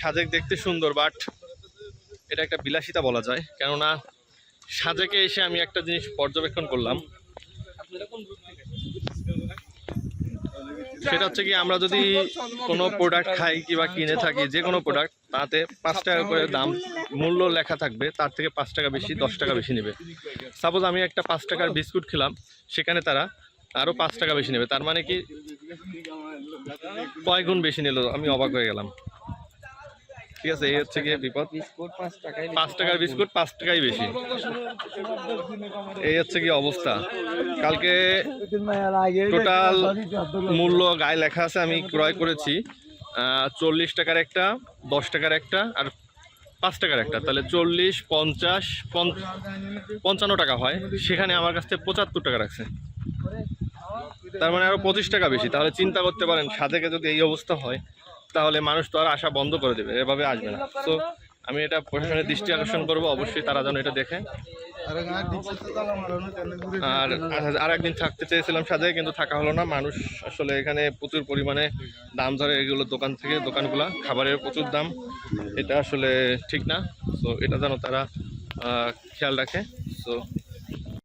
সাজেক দেখতে সুন্দর বাট এটা একটা বিলাসিতা বলা যায়। কেননা সাজেকে এসে আমি একটা জিনিস পর্যবেক্ষণ করলাম। সেটা হচ্ছে কি, আমরা যদি কোনো প্রোডাক্ট খাই কিংবা কিনে থাকি যে কোনো প্রোডাক্ট তাতে পাঁচ টাকা করে দাম, মূল্য লেখা থাকবে, তার থেকে পাঁচ টাকা বেশি, দশ টাকা বেশি নেবে। সাপোজ আমি একটা পাঁচ টাকার বিস্কুট খেলাম, সেখানে তারা আরও পাঁচ টাকা বেশি নেবে। তার মানে কি, কয় গুণ বেশি নিল, আমি অবাক হয়ে গেলাম। ঠিক আছে এই হচ্ছে গিয়ে বিপদ। পাঁচ টাকার বিস্কুট পাঁচ টাকাই বেশি। এই হচ্ছে কি অবস্থা। কালকে টোটাল মূল্য গায়ে লেখা আছে আমি ক্রয় করেছি চল্লিশ টাকার একটা দশ টাকার একটা আর পাঁচ টাকার একটা। তাহলে চল্লিশ পঞ্চাশ পঞ্চ- পঞ্চান্ন টাকা হয়। সেখানে আমার কাছ থেকে পঁচাত্তর টাকা রাখছে। তার মানে আরও পঁচিশ টাকা বেশি। তাহলে চিন্তা করতে পারেন সাজেকে যদি এই অবস্থা হয় তাহলে মানুষ তো আর আসা বন্ধ করে দেবে এভাবে আসবে না। তো। আমি এটা প্রশাসনের দৃষ্টি আকর্ষণ করব অবশ্যই তারা যেন এটা দেখে। আর আর একদিন থাকতে চেয়েছিলাম সাথে কিন্তু থাকা হলো না। মানুষ আসলে এখানে প্রচুর পরিমাণে দাম ধরে এগুলো দোকান থেকে দোকানগুলা খাবারের প্রচুর দাম। এটা আসলে ঠিক না। তো এটা যেন তারা খেয়াল রাখে। তো